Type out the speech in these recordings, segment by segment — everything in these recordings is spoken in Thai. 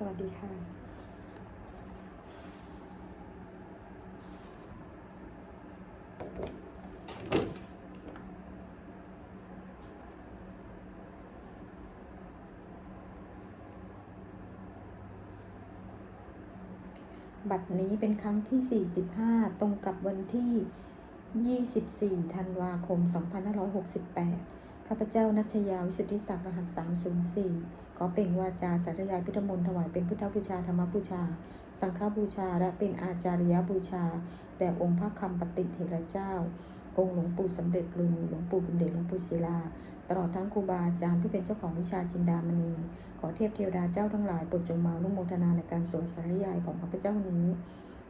สวัสดีค่ะบัตรนี้เป็นครั้งที่ 45 ตรงกับวันที่ 24 ธันวาคม 2568 ข้าพเจ้านัชยาวิสุทธิศักดิ์รหัส304ขอเปล่งวาจาสาธยายพุทธมนต์ถวายเป็นพุทธบูชาธรรมบูชา สังฆบูชา และเป็นอาจาริยบูชา แด่องค์พระคำปฏิเถระเจ้า องค์หลวงปู่สำเร็จลุงหลวงปู่บุญเดชหลวงปู่ศิลา ตลอดทั้งครูบาอาจารย์ผู้เป็นเจ้าของวิชาจินดามณี ขอเทพเทวดาเจ้าทั้งหลายโปรดจงมาอนุโมทนาในการสวดสาธยายของข้าพเจ้านี้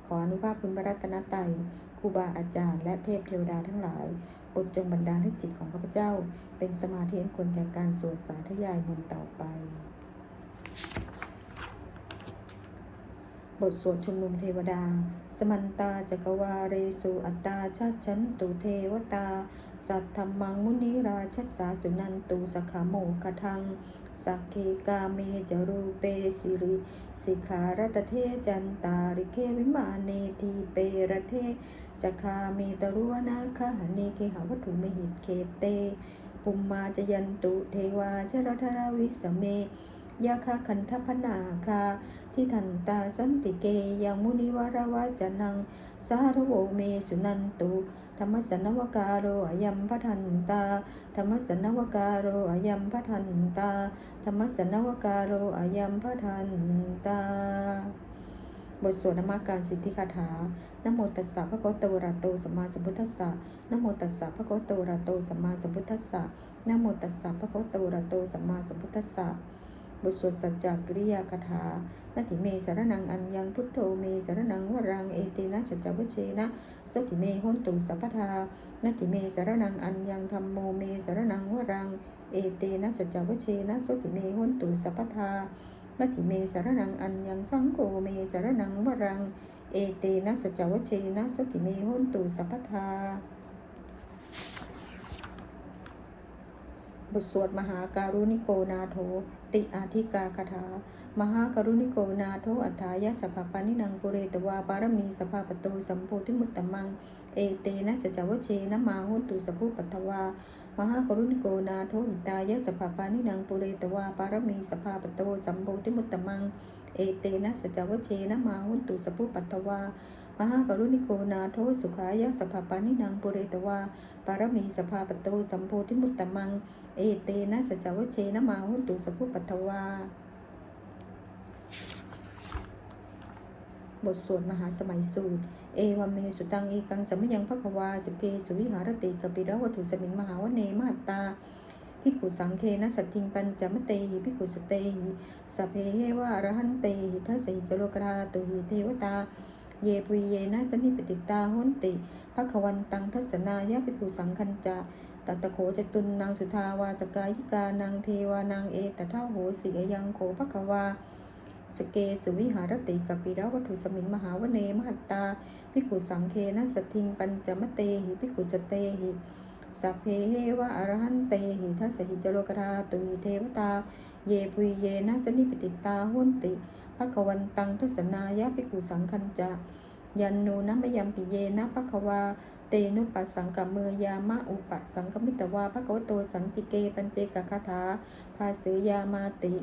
ขออนุภาพคุณพระรัตนตรัย ครูบาอาจารย์ และเทพเทวดาทั้งหลายโปรดจงบันดาลให้จิตของข้าพเจ้า เป็นสมาธิอันควรแก่การสวดสาธยายมนต์ต่อไป บทสวดชุมนุมเทวดา สมันตาจักวาเรสุอัตตาชัดฉันตุเทวตา สัทธรรมังมุนิราชสาสุนันตุสขาโมกทังสักเคกาเมจรูเปสิริ สิขารตเทจันตาริเควิมาเนทีเปรเท จะคาเมตรุวนาคาเนเคหาวัตถุมหิตเขเต ปุมมาจยันตุเทวาชรทราวิสเมยาคาคันทพนาคาทิทันตาสันติเกยังมุนิวาราวาจนัง สาธโวเมสุนันตุธรรมสนวกาโรอยัมพทันตาธรรมสนวกาโรอยัมพทันตาธรรมสนวกาโรอยัมพทันตา บทสวดนามการสิทธิคาถานโมตัสสะภะคะวะโตอะระโตสัมมาสัมพุทธัสสะนโมตัสสะภะคะวะโตอะระโตสัมมาสัมพุทธัสสะนโมตัสสะภะคะวะโตอะระโตสัมมาสัมพุทธัสสะบทสวดสัจจกริยาคาถานาทิเมสารนังอัญญังพุทโธเมสารนังวรังเอเตนะสัจจวเชนะสุขิเมหุนตุสัพพทานาทิเมสารนังอัญญังธรรมโมเมสารนังวรังเอเตนะสัจจวเชนะสุขิเมหุนตุสัพพทา นาทิเมสารนังอัญญังสังโฆเมสารนังวรัง เอเตนะสจจวเชนะสุขิเมหุนตุสัพพทาบทสวดมหาการุณิโกนาโถ ติอาธิกาคาถา มหาการุณิโกนาโถอัฏฐายะสัพพปานินังปุเรตวาบารมีสภาปโตสัมโพธิมุตตมัง เอเตนะจจวเชนะมาหุนตุสัพพุปัทวามหากรุณิโกนาโถอิตายะสัพพปานินังปุเรตวาบารมีสภาปโตสัมโพธิมุตตมังเอเตนะสจวเชนะมาหุนตุสัพพุปัทวามหากรุณิโกนาโถสุขายะสัพพปานินังปุเรตวาปารมีสภาปโตสัมโพธิมุตตมัง เอเตนะสัจวเชนะมาหุนตุสัพพุปัทวา บทสวดมหาสมัยสูตร เอวเมสุตังเอกังสมยังพระควาสเกสุวิหารติกปิระวัตถุสมิงมหาวเนมหัตตาพิกขุสังเคนะสัตทิงปัญจมเตหิพิกขุสเตหิสเพเฮวะอรหันเตหิทัสสิจโลกราตุหิเทวตา เยปุยเยนะจนิปติตาหุนติภควันตังทัศนายะพิกขุสังคัญจะตัตโขจตุนนางสุทาวาจกายิกานางเทวานางเอตถาโหสิยังโขภควา สเกสุวิหารติกปิระวัตถุสมิงมหาวเนมหัตตาพิขุสังเคนะสทิงปัญจมเตหิพิขุจเตหิสัพเพเฮวะอรหันเตหิทัสหิจโลกราตุหิเทวตา เยปุยเยนะสนิปติตาหุนติภควันตังทัศนายะพิกขุสังคัญจะยันนูนะมยมปิเยนะภควาเตนุปัสสังกัมเมยามะอุปสังกมิตวาภควโตสันติเกปัญเจกคาถาภาเสยามาติ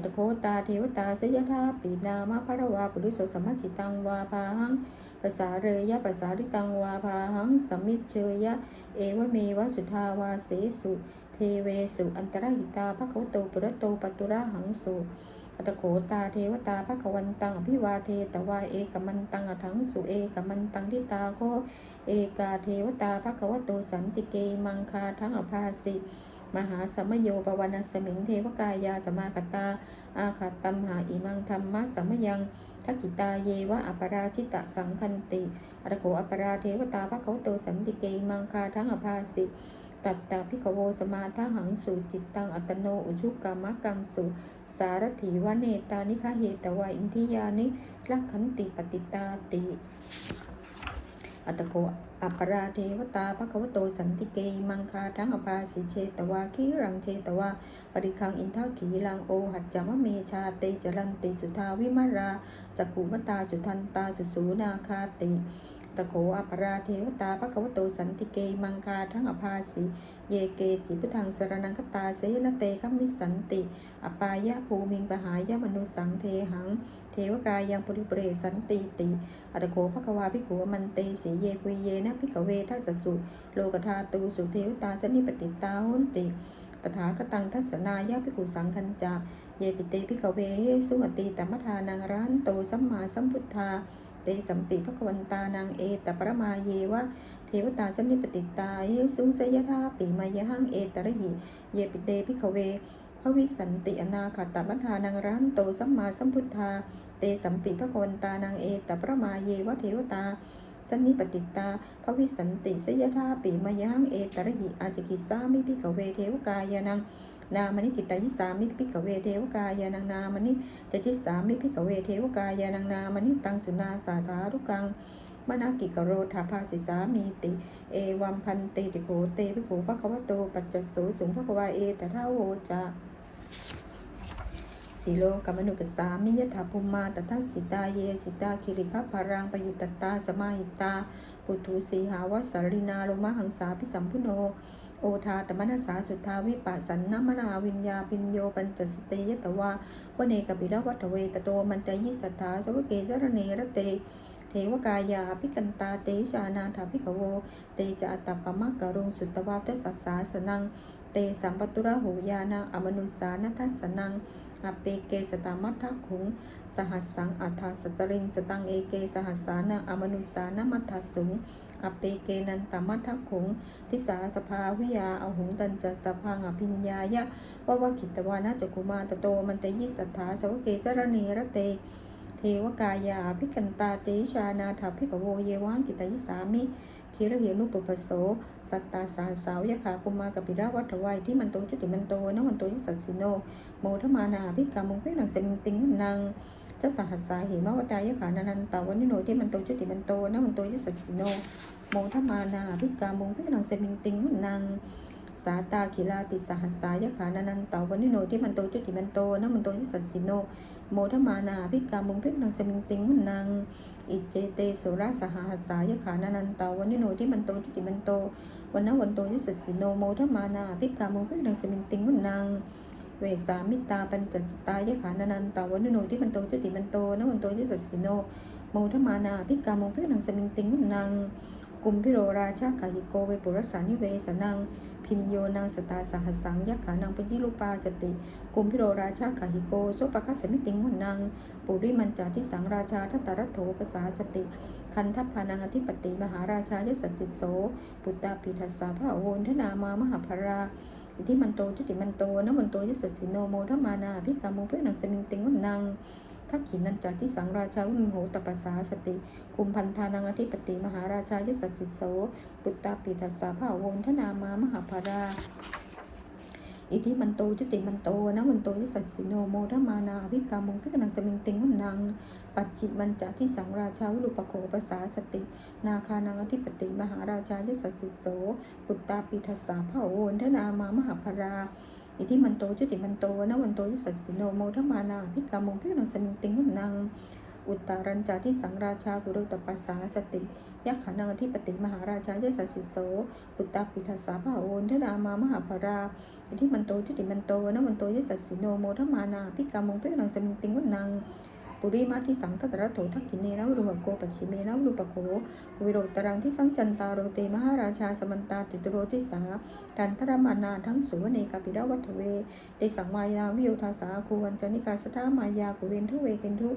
อัตโคตาเทวตาสยธาปีนามะภรวาปุริโสสมมชิตังวาพาหังภาษาเรยะภาษาริตังวาพาหังสมิเชยะ เอวเมวะสุทาวาเสสุเทเวสุอันตรหิตาภควโตปุรโตปตุระหังสุอัตโขตาเทวตาภควันตังอภิวาเทตวาเอกมันตังอถังสุเอกมันตังทิตาโคเอกาเทวตาภควโตสันติเกมังคาทั้งอภาสิ มหาสมโยปวนาสมิงเทวกายาสมาคตา อาคาตัมหาอิมังธรรมะสัมยังทักกิตาเยวะอปราชิตะสังคันติอรโขอปราเทวตาภควโตสันติเกมังคาทั้งอภาสิตัตตาพิกโวสมาทหังสุจิตตังอัตโนอุชุกรรมกังสุสารถีวเนตานิคาเหตวาอินทิยานิลักขันติปฏิตาติอัตโก อัปปราเทวตาภควโตสันติเกมังคาทั้งอปาสิเชตวาคีรังเชตวาปริคังอินทาขีลังโอหัจจมะเมชาเตจรันติสุทาวิมาราจักุมตาสุทันตาสุสูนาคาติ ตะโขอัปราเทวตาภควโตสันติเกมังคาทั้งอภาสิเยเกจิพุทธังสรนังคตาเสยนเตคัมมิสันติ อปายะภูมิงปหายะมนุสังเทหัง เทวกายังปุริเปรสันติติ อัตโขภควาภิขุมันเตสีเยกุยเยนะภิกขเวทัสสุ โลกธาตูสุเทวตาสนิปติตาหุนติตถาคตังทัศนายะภิกขุสังคัญจาเยปิเตภิกขเวเฮสุอติตมทานังรันโตสัมมาสัมพุทธา เตสัมปิภควันตานางเอตปรมาเยวะเทวตาสนิปติตาเยสุงสยธาปิมายหังเอตระหิ เยปิเตภิกขเวภวิสันติอนาคตมัทานังรันโตสัมมาสัมพุทธา เตสัมปิภควันตานางเอตปรมาเยวะเทวตาสนนิปติตาภวิสันติสยธาปิมายังเอตระหิอาจกิสามิพิกเวเทวกายานัง นามนิกิตายิสามิพิกเวเทวกายานังนามนิตติสามิพิกเวเทวกายานังนามนิตังสุนาสาธารุกังมนากิกโรธาภาสิสามีติ เอวัมพันติติโกเตภิกขุภควโตปัจจโสสุงภควาเอตถาโวจาสิโลกมนุปสามิยถาภูมาตถาสิตาเยสิตาคิริคพารังปยุตตตาสมาหิตา ปุถุสีหาวสารินาโลมหังสาพิสัมพุโน โอทาตมนัสสาสุทาวิปัสสันนมนาวิญญาปิญโยปัญจสติยตวาวเนกปิรวัตเวตโตมันจยิสัทธาสวเกสรเนรเตเทวกายาภิกันตาเตชานาถาภิกขโว เตจะอัตตปมะกะรุงสุตวาทสัสสาสนัง เตสัมปตุระหูยานังอมนุสานัทสนังอเปเกสตามัทธขุง สหัสสังอัฏฐสตริงสตังเอเกสหัสสานังอมนุสานะมัทธสุง อเปเกนันตมัทธขุงทิสาสภาวิยาอหุงตันจัสสพังอภิญญายะวะวะขิตวานาจกุมาตโตมันตยิสัทธาสวเกสรเนระเตเทวกายาภิกันตาเตชานาถาภิกขโวเยวังกิตายิสามิคิระเหนุปปโส สัตตาสาสาวยะขากุมากับปิราวัตวัยที่มันโตจุติมันโตนะมันโตยิสัสสิโน โมทมานาภิกามุงเพ่นังเสมิงติงนาง จ้าสหัสสาเหมวดายะขานานันตาวันนิโนที่มันโตจุติมันโตนะมันโตยิสัสสิโนโมทมานาภิกามุงเพ่นังเสมิงติงนางสาตาคิลาติสหัสสายะขานานันตาวันนิโนที่มันโตจุติมันโตนะมันโตยิสัสสิโนโมทมานาภิกามุงเพ่นังเสมิงติงนางอิเจเตสุราสหัสสายะขานานันตาวันนิโนที่มันโตจุติมันโตวันนวันโตยิสัสสิโนโมทมานาภิกามุงเพ่นังเสมิงติงนาง เวสามิตาปัญจสตายะขานานันตาวันโนที่มันโตจุติมันโตนะวันโตยิสัสสิโนโมทมานาพิกามงพิกนังสมิงติงนางกุมพิโรราชาขาหิโกเวปุรสานิเวสนังพินโยนางสตาสหัสสังยักขานังปยิรูปาสติ กุมพิโรราชาขาหิโกโสปะคัสสมิติงหุนนางปุริมันจาทิสังราชาทัตตรัตโถปสาสติ คันทัพพานังอธิปติมหาราชายสัสสิโส ปุตตาปิทัสสาพระโอนทนามามหาภรา ที่มันโตจุติมันโตนะมันโตยิสสสิโนโมทมานาพิกามงพิกนังสมิงติงวุนนังทักขินันจาทิสังราชาอุนโหตปัสสาสติคุมพันธานังอธิปติมหาราชายสัสสิโสปุตตาปิทัสสาภาวงทนามามหาภารา อิทิมันโตจุติมันโตนะมันโตยิสัสสิโนโมทมานาวิกามุงพิกนังสมิงติงหุนนางปัจจิตมันจาที่สังราชาวุลปโขปสาสติ นาคานังอธิปติมหาราชายสัสสิโสปุตตาปิทัสสาภาวงทนามามหาภราอิทิมันโตจุติมันโตนะวันโตยิสัสสิโนโมทมานาพิกามุงพิกนังสมิงติงหุนนาง อุตตารัญจาที่สังราชากุรุตปัสสาสติยักขานังอธิปติมหาราชายสัสสิโสปุตตาปิทัสสาภาโอนทนามามหาภราอิทิมันโตจุติมันโตนะมันโตยิสัสิโนโมทมานาพิกามงพิกนังสมิงติงหุนนางปุริมาที่สังทัตระโถทักขินเนนะรุหโกปัจฉิเมนะรุปโขวิโรตรังที่สังจันตาโรเตมหาราชาสมันตาจิตโรทิสากันทรมานาทั้งสุวเนกาปิดาวัตเวเตสังวายาวิโยทาสาคูวันจนิกาสทามายากุเวนทุเวเกนทุ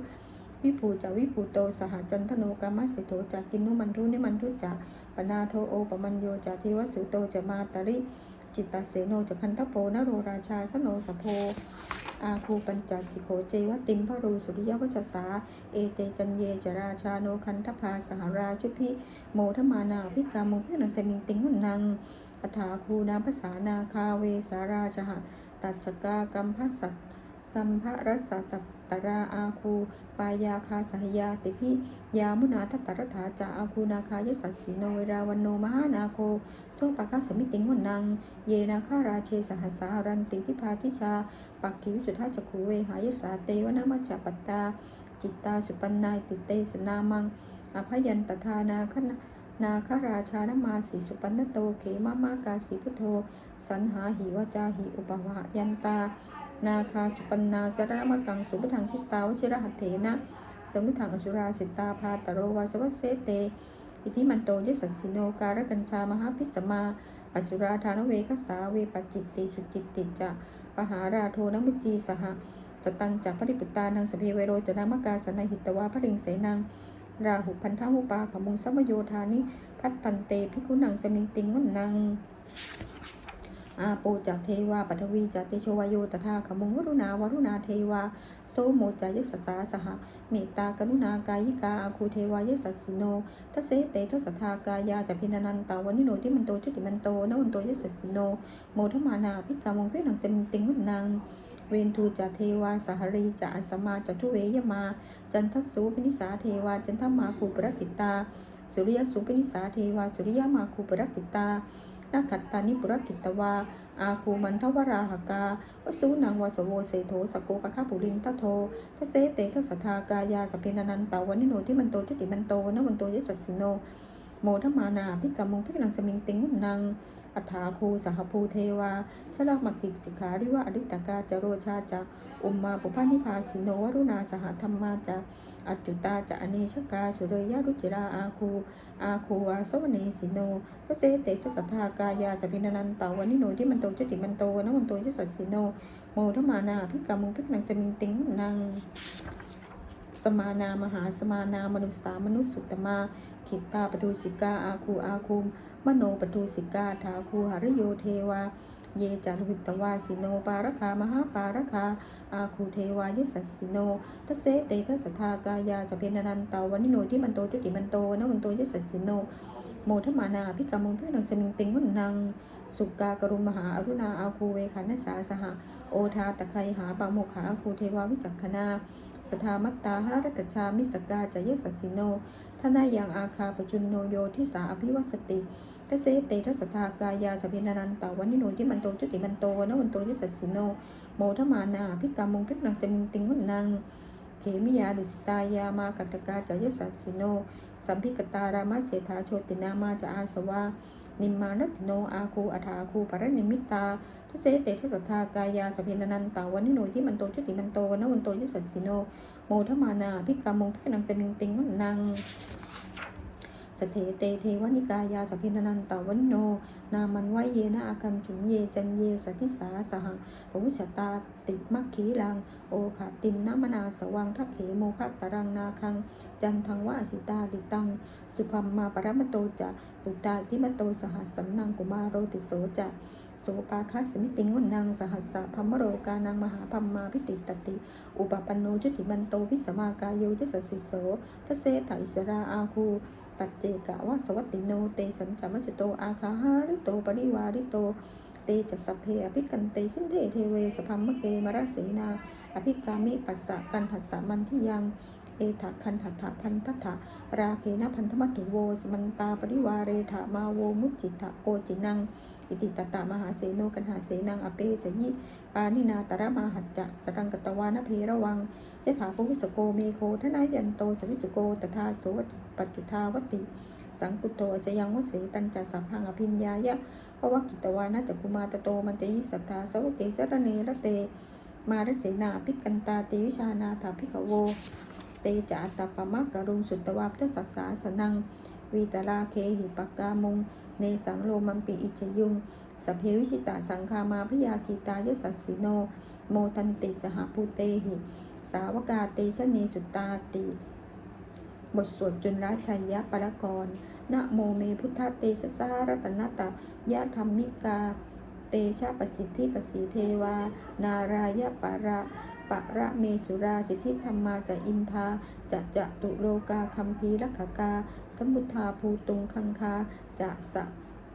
วิภูจาวิภูโตสหจันทโนกามัสิโตจากกินนุมันทุนิมันทุจาปนาโทโอปมัญโยจาทิวสุโตจะมาตริ จิตตเสโนจะพันทโพนโรราชาสโนสโพอาคูปัญจสิโขเจวติมพรูสุริยวัชสา เอเตจันเยจราชาโนคันทพาสหราชุพิโมทมานาพิกามุพินังเสมิงติงหุนนังอัฐาคูนาภาษานาคาเวสาราชหะตัจกากัมพระสัตกัมพรสสะตต ราอาคูปายาคาสหยาติพิยามุนาทัตตรถาจาอาคูนาคายสัสสิโนเวราวันโนมหานาโคโซปะคาสมิติงวันนัง เยนาคาราเชสหัสสารันติทิพาทิชา ปักขิวิสุทธาจักขูเวหายสาเตวนามัจจปัตตา จิตตาสุปันนายติเตสนามัง อภยันตทานาคณนาคราชานมาสีสุปันนโตเขมามากาสีพุทโธ สันหาหิวจาหิอุปวะยันตา นาคาสุปันนาสรณมะกังสุปทังชิตาวชิรหัตเถนะสมุทังอสุราสิตาพาตโรวาสวัสเสเต อิทิมันโตยสัสสิโนการกัญชามหาพิสมา อสุราธานเวคสาเวปจิตติสุจิตติจะปหาราโทนมุจีสหสตังจัปริปุตตานังสเพเวโรจนามกาสนหิตวาพริงเสนังราหุพันธะหุปาขมุงสัมโยธานิพัตตันเตพิคุนังสมิงติงวันนัง อาโปจากเทวาปัทวีจากเตโชวายโยตถาขมุงวรุณาวรุณาเทวาโสโมจายสสาสหเมตตากรุณากายิกาอาคูเทวายสัสสิโนทัเสเตทสทากายาจะพินานันตาวันนิโนที่มันโตจุติมันโตนวันโตยสัสสิโนโมทมานาพิกามงเพนังเสมิงติงวันนังเวนทูจาเทวาสหรีจาอัสมาจทุเวยมา จันทสูปนิสาเทวาจันทมาคูปรกิตา สุริยสูปนิสาเทวาสุริยมาคูปรกิตา นาขัตตานิปุรกิตวา อาคูมันทวราหกาวสูนังวาสโวเสโทสกโกปะคาปุรินทโททเสเตทสทากายาสพเพนันันตาวันิโนที่มันโตจุติมันโตนวันโตยสัสสิโน โมทมานาพิกามุงพิกนังสมิงติงุนัง อัฏฐาคูสหภูเทวาชลมักกิกสิกขาริวะอริตกาจโรชาจักอุมมาปุพานิพาสิโนวรุณาสหธรรมาจักอัจจุตาจะอเนชกาสุเรยรุจิราอาคูอาคูอาสวเนสิโนทเสเตชสัทธากายาจะพินานันตาวันนิโนที่มันโตจติมันโตนะวันโตยสัสสิโนโมทมานาพิกามุพิกนังสมิงติงนนังสมานามหาสมานามนุษสามนุษย์สุตตมาขิตตาปดูสิกาอาคูอาคูม มโนปทุสิกาทาคูหารโยเทวา เยจารุวิตวาสิโนปารคามหาปารคาอาคูเทวายสัสสิโนทเสเตทัสทากายาจะเพนนันตาวันิโนที่มันโตจุติมันโตนะวันโตยสัสสิโนโมทมานาพิกามุงพิกนังสมิงติงวันนัง สุกากรุมหาอรุณาอาคูเวขันนสาสหะโอทาตะไคหาปาโมขาอาคูเทวาวิสักขณาสทามัตตาหารัตชามิสกาจายสัสสิโน ทนายังอาคาปจุนโนโยทิสาอภิวัสติทเสเตทัสทากายาสพินานันตาวันนิโนที่มันโตจุติมันโตนวันโตยสัสสิโนโมทมานาพิกามุงพิกนังเสมิงติงวันนังเขมิยาดุสิตายามากัตกาจายสัสสิโนสัมพิกตารามาเสถาโชตินามาจะอาสวานิมมานติโนอาคูอัฐาคูปรนิมิตา ทุเสเตทัสทากายาสพินนันตาวันนิโนที่มันโตจุติมันโตนวันโตยสัสสิโนโมทมานาพิกามุงพิกนังสมิงติงวันนังสเถเตเทวนิกายาสพพินันตาวันโน นามันไวเยนะอาคันจุนเยจันเยสพิสาสหังปวุชตาติมักขีลัง โอขาตินนามนาสวังทักเขโมคัตตรังนาคัง จันทังวาสิตาติตัง สุพัมมาปรมโตจะปุตตาทิมโตสหัสันนังกุมารโรติโสจะ สปาคัสมิติงวันนางสหัสสะพัมโรกานางมหาพัมมาพิติตติ อุปปันโนจุติมันโตวิสมากายโยยสสสิโสทเสถาอิสราอาคูปัจเจกะวะสวัตติโนเตสัญจมัจโตอาคาหาริโตปริวาริโตเตจัสสพเพอภิกันเตสินเทเทเวสพัมมะเกมรเสนา อภิกามิปัสสะกันหัสสามันที่ยัง เอถาคันหัตถพันทัตถะราเคนะพันธมัตถุโว สมันตาปริวาเรถามาโวมุจจิตะโกจินัง อิติตตะมหาเสโนกันหาเสนังอเปสยิปานินาตระมาหัจจะสรังกตวานเพระวังยถาปุวิสโกเมโคทนายันโตสวิสุโกตถาโสวปัจจุทาวติ สังกุโตอาจยังวสีตันจัสัมพังอภิญญายะภวกิตวานาจักุมาตโตมันเตยิสัทธาสวเกสรเนระเต มารเสนาภิกันตาเตวิชานาถาภิกขโว เตจาตปมะกรุงสุตวาพทสัสสาสนังวีตราเคหิปกามุง เนสังโลมัมปิอิจยุงสเพวิชิตาสังคามาพยากีตายสัสสิโน โมทันติสหภูเตหิ สาวกาเตชะเนสุตาติ บทสวดจุลราชัยยะปรกรณ์นะโมเมพุทธเตชะสารัตนตะยะธรรมิกา เตชะประสิทธิประสีเทวา นารายะปะระ ปะระเมสุราสิทธิธรรมาจะอินทาจะจะตุโลกาคัมภีรักขกา สมุทธาภูตุงคังคาจะสะ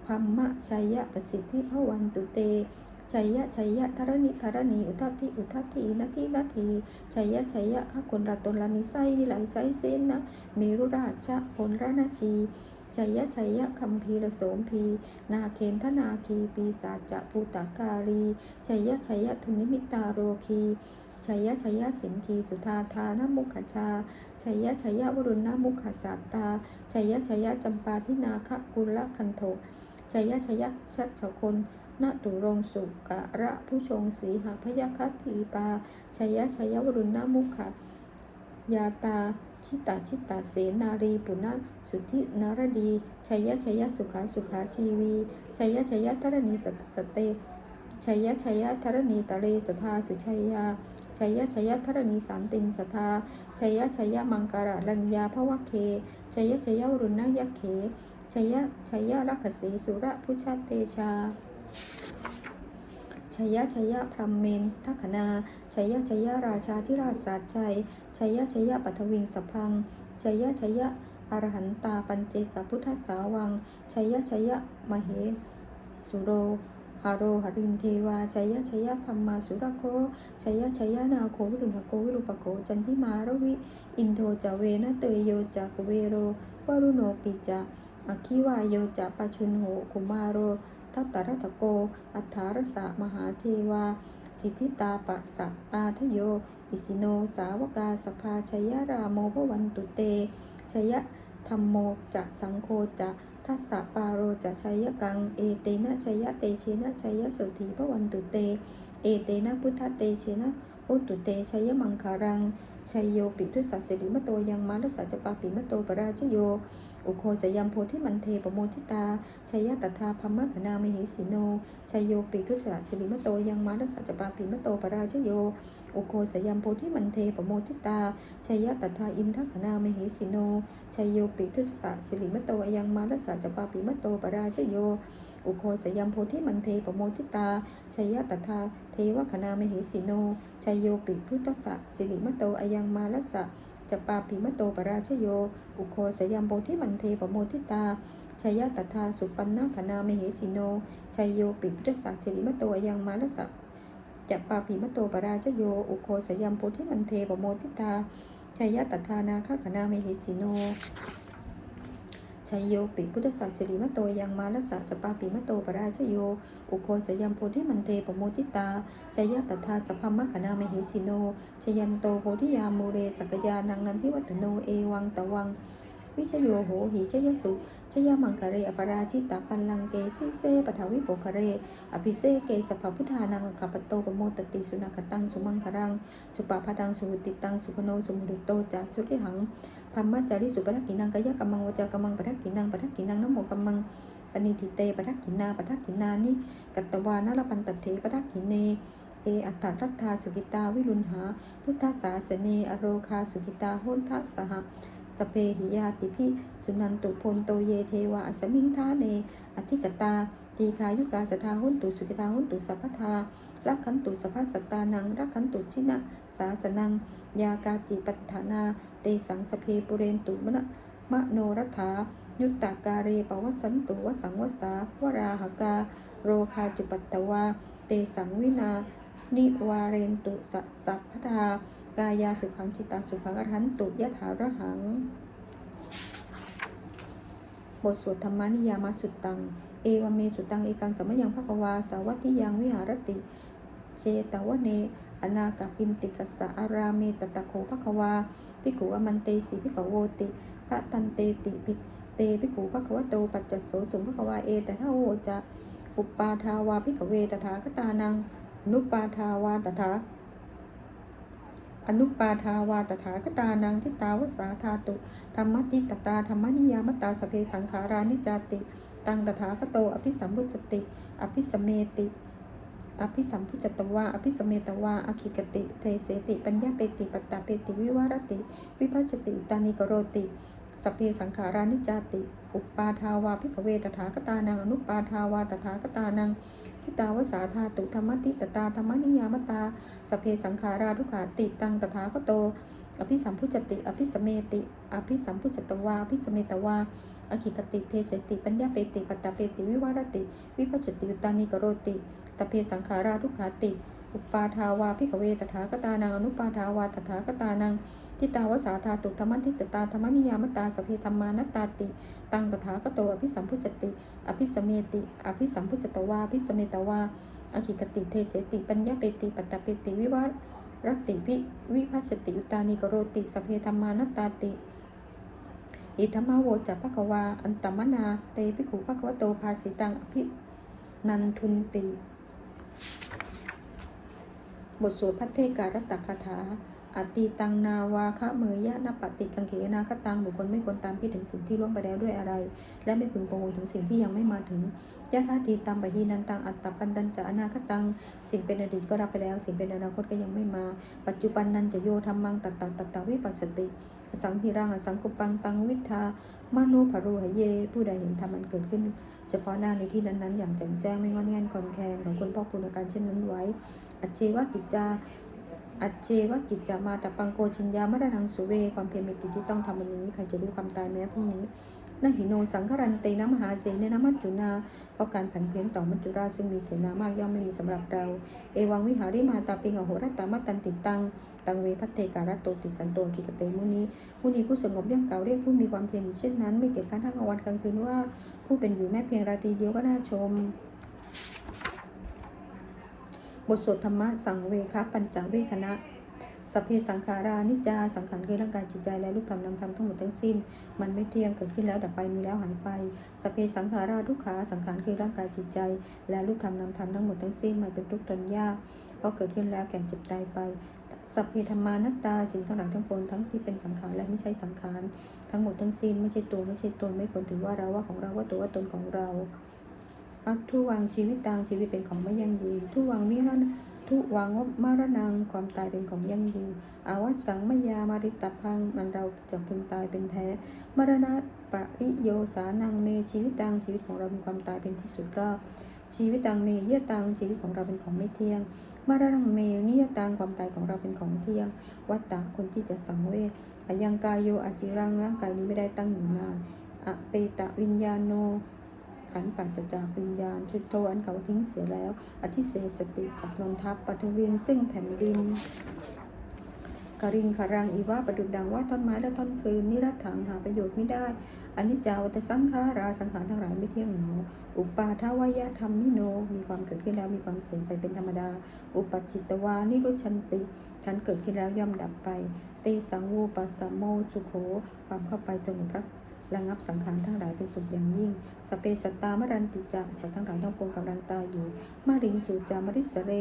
พัมมะชัยยะประสิทธิพวันตุเตชัยยะชัยยะธรณิธรณีอุทัติอุทัตินาทีนาทีชัยยะชัยยะข้าคนรัตนลานิไซนิไหลไซเซนนะเมรุราชพลรานาจีชัยยะชัยยะคัมภีรโสมพี นาเคนทนาคีปีศาจจะภูตาการีชัยยะชัยยะทุนิมิตาโรคี ชัยยะชัยยะสิงคีสุธาธานมุขชา ชัยยะชัยยะวรุณนมุขสัตตา ชัยยะชัยยะจำปาทินาคกุลคันโทชัยยะชัยยะชัชคนนตุรงสุกะระผู้ชงสีหพยคัตถีปา ชัยยะชัยยะวรุณนมุขยาตาชิตาชิตาเสนารีปุณะสุทธินารดีชัยยะชัยยะสุขาสุขาชีวีชัยยะชัยยะธรณีสัตตเตชัยยะชัยยะธรณีตะเรสทาสุชัยยา ชัยยะชัยยะธรณีสันตินสทาชัยยะชัยยะมังการะรัญญาภวะเคชัยยะชัยยะวรุณนยักเขชัยยะชัยยะรักขสีสุระพุชเตชาชัยยะชัยยะพรหมเมนทัคนาชัยยะชัยยะราชาธิราชสัจชัยชัยยะชัยยะปัทวิงสพังชัยยะชัยยะอรหันตาปัญเจกพุทธสาวังชัยยะชัยยะมเหสุโร หาโรหรินเทวาชัยยะชัยยะพัมมาสุรโคชัยยะชัยยะนาโควิรุณโกวิรุปโกจันทิมารวิ อินโทจาเวนะเตยโยจากเวโรวรุโนปิจาอคิวายโยจะปัจชุนโหกุมารโรทัตตรัตโก อัฏฐารสะมหาเทวา สิทธิตาปะสะอาทโย อิสิโน สาวกาสภาชยราโมภวันตุเตชยธรรมโมจะสังโฆจะ ทัสสะปาโรจะชัยกัง เอเตนะชยเตเชนะชยสุธีพระวันตุเต เอเตนะพุทธเตเชนะอุตุเตชยมังคารัง ชัยโยปิทุสัสสิริมโตยังมารัสสัจปาปิมโตปราชโย อุโคสยัมโพธิมันเทปโมทิตาชัยยะตถาพมมะพนามหิสิโนชัยโยปิทุสัสสิริมโตยังมารัสสัจปาปิมโตปราชโย อุโคสยัมโพธิมันเทปโมทิตาชัยยะตถาอินทขนามหิสิโนชัยโยปิทุสัสสิริมโตยังมารัสสัจปาปิมโตปราชโย อุโคสยัมโพธิมันเทปโมทิตาชัยยะตถาเทวคณามหิสิโนชัยโยปิพุทธะสิริมโตอายังมาลัสสะจปาปิมโตปราชโย อุโคสยัมโพธิมันเทปโมทิตาชัยยะตถาสุปันนาคณามหิสิโนชัยโยปิพุทธะสิริมโตอายังมาลัสสะจปาปิมโตปราชโย อุโคสยัมโพธิมันเทปโมทิตาชัยยะตถานาคขณามหิสิโน ชัยโยปิพุทธศาสสิริมโตยังมาลัสสะจปาปิมโตปราชโย อุโคสยัมโพธิมันเตปโมทิตาชัยะตถาสัพพมะขณามหิสิโนชยันโตโพธิยามูเรสักยานังนันทิวัฒโนเอวังตะวัง วิชโยโหหิชยสุชยมังคะเรอปราชิตาปัลลังเกสิเซปทาวิโปคะเร อภิเซเกสภพุทธานังขัปโตปโมตติสุนัขตังสุมังครัง สุปาพดังสุติตังสุขโนสุมุตโตจาสุริหัง พัมมัจาริสุปทักกินังกายกัมมังวจากัมมังปทักกินังปทักกินังนโมกัมมังปณิทิเตปทักกินาปทักกินานิกัตตวานารปันตเถปทักกิเนเออัตถรัตถาสุกิตาวิรุณหา พุทธศาสเนอโรคาสุกิตาโหนทัสสหสเพหิยาติพิสุนันตุพลโตเยเทวาอสมิงทาเนอธิกตาตีคายุกาสทาหุนตุสุกิตาหุนตุสัพพทา รักขันตุสัพพสัตานังรักขันตุชินะสาสนัง ยากาจิปัฏฐานาเตสังสเพปุเรนตุมนะมะโนรัฐายุตตาการเรปวัสันตุวสังวสาวราหกา โรคาจุปัตตวา เตสังวินา นิวาเรนตุสัสสัพพทากายาสุขังจิตาสุขังอรหันตุยะถาระหัง บทสวดธรรมานิยามาสุตตัง เอวเมสุตังเอกังสมยังภควา สาวัติยังวิหารติ เชตวเน อนาคปินติกัสสะอาราเมตตะโคภควาภิกขุอมันเตสิภิกขโวติพระตันเตติภิกเตภิกขุภควโตปัจจโสสุภควาเอตถาโวจะอุปปาทาวาภิกเวตถาคตานังอนุปาทาวาตถาอนุปาทาวาตถาคตานังทิตาวสาธาตุธรรมติตตาธรรมนิยามตาสเพสังขารานิจาติ ตังตถาคโตอภิสัมพุจติ อภิสมเมติ อภิสัมพุจตวาอภิสมเมตวาอคิกติเทเสติ ปัญญาเปติปัตตาเปติวิวารติ วิพัชติอุตานิกโรติสพเพสังขารานิจาติ อุปปาทาวาพิกเวตถาคตานังอนุปาทาวาตถาคตานังทิตาวสาธาตุธรรมติตตาธรรมนิยามตาสพเพสังขาราทุกขาติตังตถาคโตออภิสัมพุจติ อภิสเมติ อภิสัมพุจตวาอภิสเมตวาอคิกติเทเสติ ปัญญาเปติปัตตาเปติวิวารติ วิปัจจติยุตานิกโรติ ตเพสังขาราทุกขาติ อุปปาทาวาพิกเวตถาคตานังอนุปาทาวาตถาคตานังทิตาวสาธาตุธรรมทิตตาธรรมนิยามตาสพเพธรรมานตตาติ ตังตถาคโตอภิสัมพุจติ อภิสเมติ อภิสัมพุจตวาอภิสเมตวาอคิกติเทเสติปัญญาเปติปัตตเปติวิวารรติวิวิพัชติอุตานิกโรติสพเพธรรมานตตาติอิธรรมาโวจัพพะวาอันตมนาเตปิขุภควโตภาสิตังอภินันทุนติ บทสวดพัทเทการัตตคาถาอติตังนาวาคะเมยยะนปฏิกังเขนาคตังบุคคลไม่ควรตามคิดถึงสิ่งที่ล่วงไปแล้วด้วยอะไร และไม่พึงกังวลถึงสิ่งที่ยังไม่มาถึงยะธาตีตังบะฮีนันตังอัตตปันดันจะอนาคตัง สิ่งเป็นอดีตก็รับไปแล้ว สิ่งเป็นอนาคตก็ยังไม่มา ปัจจุบันนันจะโยธรรมังตัตตะตัตตวิปัสสติอสังหิรังอสังกุปังตังวิทามโนภรุหเย ผู้ใดเห็นธรรมมันเกิดขึ้น เฉพาะหน้าในที่นั้นๆ อย่างแจ่มแจ้งไม่งอนแงนคอนแคนของคนพ่อปุณการเช่นนั้นไว้ อัจเจวกิจจาอัจเจวกิจจามาตปังโกชินยามาดังสุเว ความเพียรเป็นกิจที่ต้องทำวันนี้ใครจะรู้ความตายแม้พรุ่งนี้ นหิโนสังฆรันเตนะมหาเสนนะมัจจุนา เพราะการผันเพี้ยนต่อมัจจุราชซึ่งมีเสนามากย่อมไม่มีสำหรับเรา เอวังวิหาริมาตาปิงอโหรัตามัตันติตัง ตังเวพัตเตการะโตติสันโตกิกเตมุนีมุนีผู้สงบเรี่ยงเก่าเรียกผู้มีความเพียรเช่นนั้น ไม่เกี่ยวกันทั้งกลางวันกลางคืนว่า ผู้เป็นอยู่แม้เพียงราตรีเดียวก็น่าชมบทสวดธรรมะสังเวคะปัญจเวคณะ สัพเพสังขารานิจจา สังขารคือร่างกายจิตใจและรูปธรรมนามธรรมทั้งหมดทั้งสิ้น มันไม่เที่ยงเกิดขึ้นแล้วดับไปมีแล้วหายไปสัพเพสังขาราทุกขาสังขารคือร่างกายจิตใจ และรูปธรรมนามธรรมทั้งหมดทั้งสิ้นมันเป็นทุกข์ทนยากเพราะเกิดขึ้นแล้วแก่เจ็บตายไปสัพเพธรรมานัตตาสิ่งทั้งหลายทั้งปวงทั้งที่เป็นสังขารและไม่ใช่สังขารทั้งหมดทั้งสิ้นไม่ใช่ตัวไม่ใช่ตนไม่ควรถือว่าเราว่าของเราว่าตัวว่าตนของเราอักทุวังชีวิตตางชีวิตเป็นของไม่ยั่งยืนทุวังมิรัน ทุวังมารนังความตายเป็นของยั่งยืนอาวัสังมยามาริตพังมันเราจะพึงตายเป็นแท้ มรณะปริโยสานังเมชีวิตตังชีวิตของเราเป็นความตายเป็นที่สุดรอบชีวิตตังเมเยตังชีวิตของเราเป็นของไม่เที่ยง มารณังเมนิยตังความตายของเราเป็นของเที่ยง วัตตะคนที่จะสังเวชอยังกายโยอาจิรังร่างกายนี้ไม่ได้ตั้งอยู่นานอเปตะวิญญาโน ขันปราศจากวิญญาณ ชุดโทอนเขาทิ้งเสียแล้ว อธิเสสติจากนนทัพปฐวีนซึ่งแผ่นดินกริงคารังอีวาประดุดดังว่าท่อนไม้และท่อนฟืนนิรัตถังหาประโยชน์ไม่ได้อันิจจาวัตสังขาราสังขารทั้งหลายไม่เที่ยงหนออุปาทวายะธรรมนิโน มีความเกิดขึ้นแล้วมีความเสื่อมไปเป็นธรรมดา อุปจิตวานิรุชันติขันเกิดขึ้นแล้วย่อมดับไปเตสังวูปัสสมโมสุโขความเข้าไปสงบรัก ระงับสังขารทั้งหลายเป็นสุขอย่างยิ่ง สเปสตามรันติจะสัตว์ทั้งหลายทั้งปวงกำลังตายอยู่ มาริงสูจามริสเร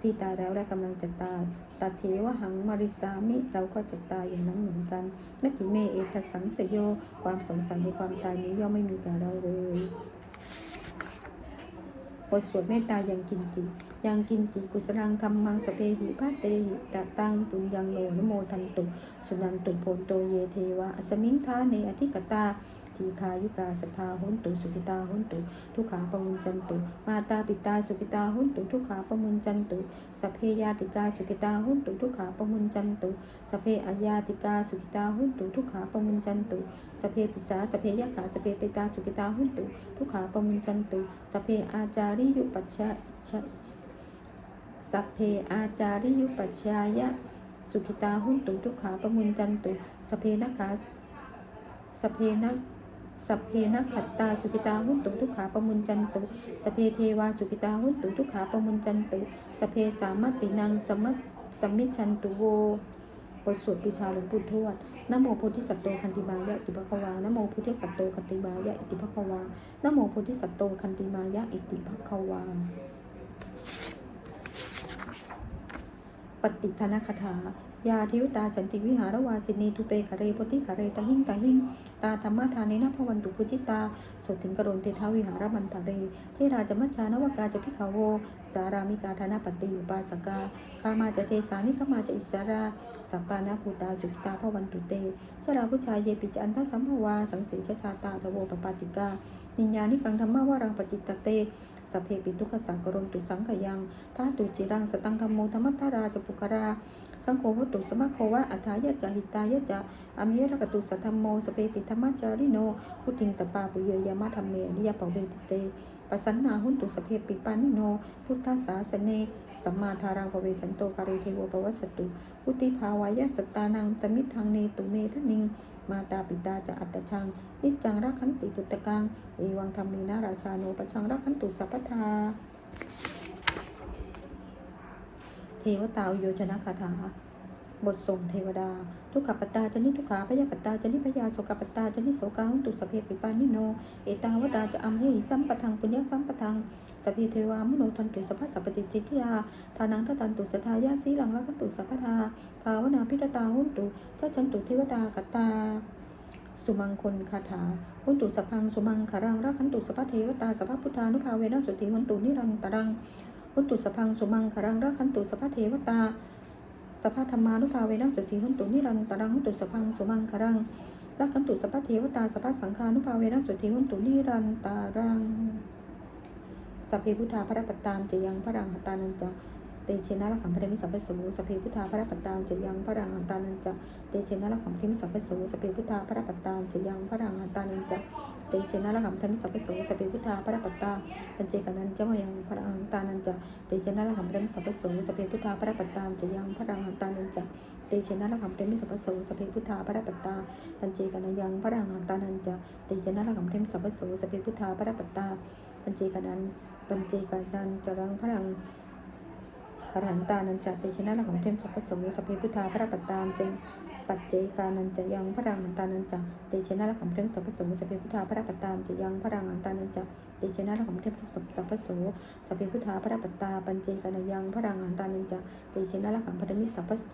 ที่ตายแล้วและกำลังจะตายตัดเทวหังมาริสามิเราก็จะตายอย่างนั้นเหมือนกันนัตถิเมเอตสังสโย ความสงสัยในความตายนี้ย่อมไม่มีแก่เราเลยบทสวดเมตตายังกินจิต ยังกินจิกุสลังธรรมังสเพหิพาเตหิตะตังปุญญังโนนโมทันตุสุนันตุโพโตเยเทวะอสมิงทาเนอธิกตาทีคายุกาสัทธาหุนตุสุกิตาหุนตุทุกขาปมุญจันตุมาตาปิตาสุกิตาหุนตุทุกขาปมุญจันตุสัพเพยาติกาสุกิตาหุนตุทุกขาปมุญจันตุสัพเพอายาติกาสุกิตาหุนตุทุกขาปมุญจันตุสัพเพปิสาสัพเพยะขาสัพเพเปตาสุกิตาหุนตุทุกขาปมุญจันตุสัพเพอาจาริยุปัชชะ สัพเพอาจาริยุปัชชายะ สุขิตาหุนตุทุกขาประมุญจันตุสเพนักขาสเพนักสัพเพนักขัตตาสุขิตาหุนตุทุกขาปมุญจันตุสเพเทวาสุขิตาหุนตุทุกขาปมุญจันตุสเพสามัตตินังสมัสมิชันตุโวบทสวดบูชาหลวงปู่ทวดนโมโพธิสัตโตคันติมายะอิติภควานโมโพธิสัตโตคันติมายะอิติภควานโมโพธิสัตโตคันติมายะอิติภควา ปฏิทนคถายาทิวตาสันติวิหารวาสินีทุเปขะเรปติขะเรตะหิงตะหิงตาธรรมทานินะพวันตุกุจิตาสดถึงกรณเททาวิหารมันตะเรเทราจมัจจานวกาจะพิขโว สารามิกาธนปฏิอุปาสกาคามาจะเทสานิขมาจะอิสราสัปปานาภูตาสุขิตาพวันตุเตชราพุชายเยปิจันทสัมภวาสังเสชชาตาทโวปปาติกานิญญานิกังธรรมวารังปจิตตเต สัพเพปิทุกขสากรมตุสังขยังทาตุจิรังสตังธรรมโมธรรมตาราจปุกรา สังโฆหตุสมะโควะอัฏฐายะจาหิตายะจะอเมรกตุสัทธรรมโมสเปปิธรรมจาริโนพุทธิงสปาปุเยยามะธรรมเมนิยปเวติเตปัสสนนาหุนตุสเพปิปานิโน พุทธสาสเนสัมมาทารังปเวชันโตการิเทวปวัสตุพุทธิภาวายะสตานังตมิทังเนตุเมทนิง มาตาปิตาจะอัตชังนิจังรักขันติปุตตะกัง เอวังธรรมีนาราชาโนปชังรักขันตุสัพพทา เทวตาโยชนะคาถา บทส่งเทวดา ทุกขปัตตาจนิทุกขาพยาปัตตาจนิพยาโสกปัตตาจนิโสกาหุตุสเพปิปานิโน เอตาวตาจะอัมเหหิสัมปทังปุญญสัมปทังสเพเทวามโนทันตุสัพพะสัพปติทิทยาทานังทตันตุสทายาสีหลังรักตุสัพพทาภาวนาพิรตาหุนตุเจ้าจันตุเทวตากตตา สุมังคลคาถาหุนตุสพังสุมังคารังรักขันตุสัพพะเทวตาสัพพะพุทธานุภาเวนะสุติหุนตุนิรันตรังหุนตุสพังสุมังคารังรักขันตุสัพพะเทวตาสัพพะธรรมานุภาเวนะสุติหุนตุนิรันตรังหุนตุสพังสุมังคารังรักขันตุสัพพะเทวตาสัพพะสังฆานุภาเวนะสุติหุนตุนิรันตรังสัพเพพุทธาพระปัตตามจะยังพระรังหตานันจะ เตเชนะละขังพระมิสัพพะโสเพพุทธาพระปัตตามจะยังพระรังหตานันจะเตเชนะละขังพระมิสัพพะโสเพพุทธาพระปัตตามจะยังพระรังหตานันจะเตเชนะละขังพระมิสัพพะโสเพพุทธาพระปัตตาปัญเจกนันจะมายังพระรังหตานันจะเตเชนะละขังพระมิสัพพะโสเพพุทธาพระปัตตามจะยังพระรังหตานันจะเตเชนะละขังพระมิสัพพะโสเพพุทธาพระปัตตาปัญเจกนันยังพระรังหตานันจะเตเชนะละขังพระมิสัพพะโสเพพุทธาพระปัตตาปัญเจกนันปัญเจกนันจะรังพระรัง อรหันตานันจัตเตชนะละของเทมสัพพสมุสพเพพุทธาพระปัตตามเจงปัจเจกานันจะยังพระรังอันตานันจะเตชนะละของเทมสัพพสมุสพเพพุทธาพระปัตตามจะยังพระรังอันตานันจะเตชนะละของเทมสัพพโสสัพเพพุทธาพระปัตตาปัญเจกานยังพระรังอันตานันจะเตชนะละของพระมิสัพพโส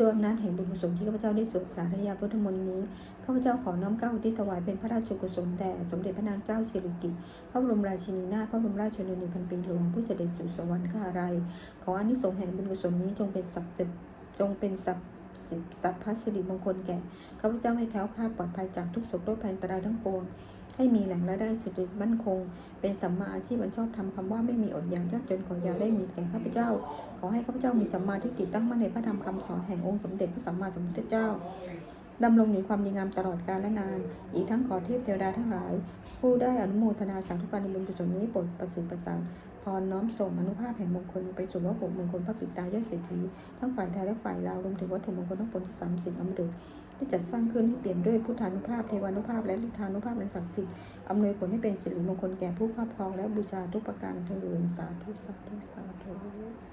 ด้วยอำนาจแห่งบุญกุศลที่ข้าพเจ้าได้สวดสาธยาพุทธมนต์นี้ข้าพเจ้าขอน้อมเก้าอุที่ถวายเป็นพระราชกุศลแด่สมเด็จพระนางเจ้าสิริกิติ์พระบรมราชินีนาถพระบรมราชชนนีพันปีหลวงผู้เสด็จสู่สวรรคาลัยขออานิสงส์แห่งบุญกุศลนี้จงเป็นสัพสิบจงเป็นสัพสิบสัพพสิริมงคลแก่ข้าพเจ้าให้แคล้วคลาดปลอดภัยจากทุกโศกโรคภัยอันตรายทั้งปวง ให้มีแหล่งรายได้สุจริตมั่นคง เป็นสัมมาอาชีพอันชอบทำคำว่าไม่มีอดอยากยากจนขออย่าได้มีแก่ข้าพเจ้า ขอให้ข้าพเจ้ามีสัมมาทิฏฐิตั้งมั่นในพระธรรมคำสอนแห่งองค์สมเด็จพระสัมมาสัมพุทธเจ้าดำรงอยู่ความดีงามตลอดกาลและนาน อีกทั้งขอเทพเทวดาทั้งหลาย ผู้ได้อนุโมทนาสาธุการในบุญกุศลนี้โปรดประสิทธิ์ประสานพรน้อมส่งอนุภาพแห่งมงคลไปสู่วัตถุมงคลพระปิตายอดเศรษฐีทั้งฝ่ายไทยและฝ่ายลาวรวมถึงวัตถุมงคลทั้งปวงที่สามสิบอมฤต ที่จัดสร้างขึ้นให้เปลี่ยนด้วยพุทธานุภาพเทวานุภาพ และฤทธานุภาพในศักดิ์สิทธิ์อำนวยผลให้เป็นสิริมงคลแก่ผู้ครอบครองและบูชาทุกประการเทินสาธุสาธุสาธุ